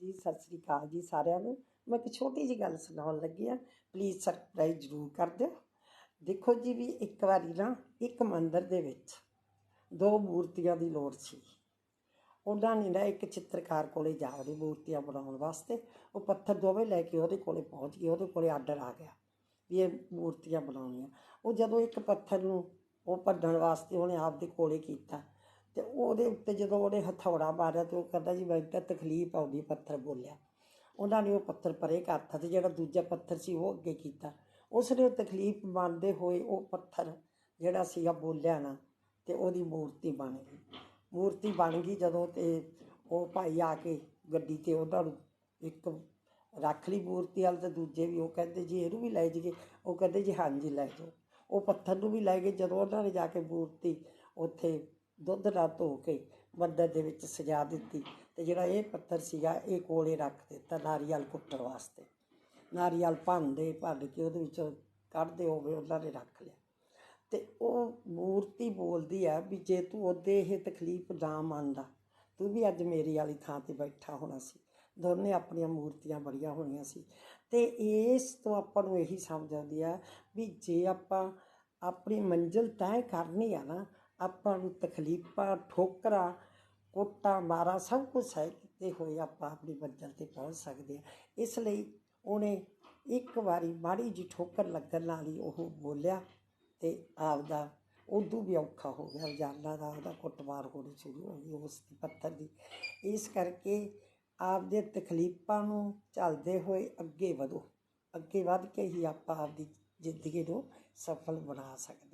ਜੀ, ਸਤਿ ਸ੍ਰੀ ਅਕਾਲ ਜੀ ਸਾਰਿਆਂ ਨੂੰ। ਮੈਂ ਇੱਕ ਛੋਟੀ ਜੀ ਗੱਲ ਸੁਣਾਉਣ ਲੱਗੀ ਆ ਪਲੀਜ਼ ਸਬਸਕ੍ਰਾਈਬ ਜ਼ਰੂਰ ਕਰ ਦਿਓ। ਦੇਖੋ ਜੀ ਵੀ ਇੱਕ ਵਾਰੀ ਨਾ, ਇੱਕ ਮੰਦਿਰ ਦੇ ਵਿੱਚ ਦੋ ਮੂਰਤੀਆਂ ਦੀ ਲੋੜ ਸੀ। ਉਹਨਾਂ ਨੇ ਨਾ ਇੱਕ ਚਿੱਤਰਕਾਰ ਕੋਲੇ ਜਾ ਵੜੇ ਮੂਰਤੀਆਂ ਬਣਾਉਣ ਵਾਸਤੇ ਉਹ ਪੱਥਰ ਦੋਵੇਂ ਲੈ ਕੇ ਉਹਦੇ ਕੋਲੇ ਪਹੁੰਚ ਗਏ। ਉਹਦੇ ਕੋਲੇ ਆਰਡਰ ਆ ਗਿਆ ਵੀ ਇਹ ਮੂਰਤੀਆਂ ਬਣਾਉਣੀਆਂ। ਉਹ ਜਦੋਂ ਇੱਕ ਪੱਥਰ ਨੂੰ ਉਹ ਭੰਨਣ ਵਾਸਤੇ ਉਹਨੇ ਆਪਦੇ ਕੋਲੇ ਕੀਤਾ ਤੇ ਉਹਦੇ ਉੱਤੇ ਜਦੋਂ ਉਹਨੇ ਹਥੌੜਾ ਮਾਰਿਆ ਤੇ ਉਹ ਕਹਿੰਦਾ ਜੀ ਮੈਨੂੰ ਤਾਂ ਤਕਲੀਫ ਆਉਂਦੀ ਪੱਥਰ ਬੋਲਿਆ। ਉਹਨਾਂ ਨੇ ਉਹ ਪੱਥਰ ਪਰੇ ਕਰਤਾ ਤੇ ਜਿਹੜਾ ਦੂਜਾ ਪੱਥਰ ਸੀ ਉਹ ਅੱਗੇ ਕੀਤਾ। ਉਸ ਨੇ ਉਹ ਤਕਲੀਫ ਮੰਨਦੇ ਹੋਏ ਉਹ ਪੱਥਰ ਜਿਹੜਾ ਸੀਗਾ ਬੋਲਿਆ ਨਾ ਤੇ ਉਹਦੀ ਮੂਰਤੀ ਬਣ ਗਈ। ਮੂਰਤੀ ਬਣ ਗਈ ਜਦੋਂ ਤੇ ਉਹ ਭਾਈ ਆ ਕੇ ਗੱਡੀ ਤੇ ਉਹਨਾਂ ਨੂੰ ਇੱਕ ਰੱਖ ਲਈ ਮੂਰਤੀ ਵਾਲ ਤੇ ਦੂਜੇ ਵੀ, ਉਹ ਕਹਿੰਦੇ ਜੀ ਇਹਨੂੰ ਵੀ ਲੈ ਜਾਈਏ। ਉਹ ਕਹਿੰਦੇ ਜੀ ਹਾਂਜੀ ਲੈ ਜਾਓ। ਉਹ ਪੱਥਰ ਨੂੰ ਵੀ ਲੈ ਗਏ। ਜਦੋਂ ਉਹਨਾਂ ਨੇ ਜਾ ਕੇ ਮੂਰਤੀ ਉੱਥੇ ਦੁੱਧ ਨਾਲ ਧੋ ਕੇ ਮੰਦਰ ਦੇ ਵਿੱਚ ਸਜਾ ਦਿੱਤੀ ਤੇ ਜਿਹੜਾ ਇਹ ਪੱਥਰ ਸੀਗਾ ਇਹ ਕੋਲੇ ਰੱਖ ਦਿੱਤਾ ਨਾਰੀਅਲ ਕੁੱਟਣ ਵਾਸਤੇ। ਨਾਰੀਅਲ ਭੰਨਦੇ, ਭੰਨ ਕੇ ਉਹਦੇ ਵਿੱਚੋਂ ਕੱਢਦੇ ਹੋਵੇ ਉਹਨਾਂ ਨੇ ਰੱਖ ਲਿਆ। ਤੇ ਉਹ ਮੂਰਤੀ ਬੋਲਦੀ ਆ ਵੀ ਜੇ ਤੂੰ ਉਹਦੇ ਇਹ ਤਕਲੀਫ ਨਾ ਮੰਨਦਾ, ਤੂੰ ਵੀ ਅੱਜ ਮੇਰੀ ਵਾਲੀ ਥਾਂ ਤੇ ਬੈਠਾ ਹੋਣਾ ਸੀ। ਦੋਨੇ ਆਪਣੀਆਂ ਮੂਰਤੀਆਂ ਬੜੀਆਂ ਹੋਣੀਆਂ ਸੀ। ਤੇ ਇਸ ਤੋਂ ਆਪਾਂ ਨੂੰ ਇਹੀ ਸਮਝ ਆਉਂਦੀ ਆ ਵੀ ਜੇ ਆਪਾਂ ਆਪਣੀ ਮੰਜ਼ਿਲ ਤੈਅ ਕਰਨੀ ਆ ਨਾ ਆਪਾਂ ਨੂੰ ਤਕਲੀਫਾਂ, ਠੋਕਰਾਂ, ਕੋਟਾ, ਮਾਰਾਂ, ਸਭ ਕੁਝ ਸਹਿ ਕੀਤੇ ਹੋਏ ਆਪਾਂ ਆਪਣੀ ਮੰਜ਼ਿਲ ਤੇ ਪਹੁੰਚ ਸਕਦੇ ਆ ਇਸ ਲਈ ਉਹਨੇ ਇੱਕ ਵਾਰੀ ਮਾੜੀ ਜੀ ਠੋਕਰ ਲੱਗਣ ਨਾਲ ਹੀ ਉਹ ਬੋਲਿਆ ਤੇ ਆਪਦਾ ਉਦੋਂ ਵੀ ਔਖਾ ਹੋ ਗਿਆ। ਰੋਜ਼ਾਨਾ ਦਾ ਉਹਦਾ ਕੁੱਟਮਾਰ ਹੋਣੀ ਸ਼ੁਰੂ ਹੋ ਗਈ ਉਸ ਦੀ ਪੱਥਰ ਦੀ। ਇਸ ਕਰਕੇ ਆਪਦੇ ਤਕਲੀਫਾਂ ਨੂੰ ਝੱਲਦੇ ਹੋਏ ਅੱਗੇ ਵਧੋ। ਅੱਗੇ ਵਧ ਕੇ ਹੀ ਆਪਾਂ ਆਪਦੀ ਜ਼ਿੰਦਗੀ ਨੂੰ ਸਫਲ ਬਣਾ ਸਕਦੇ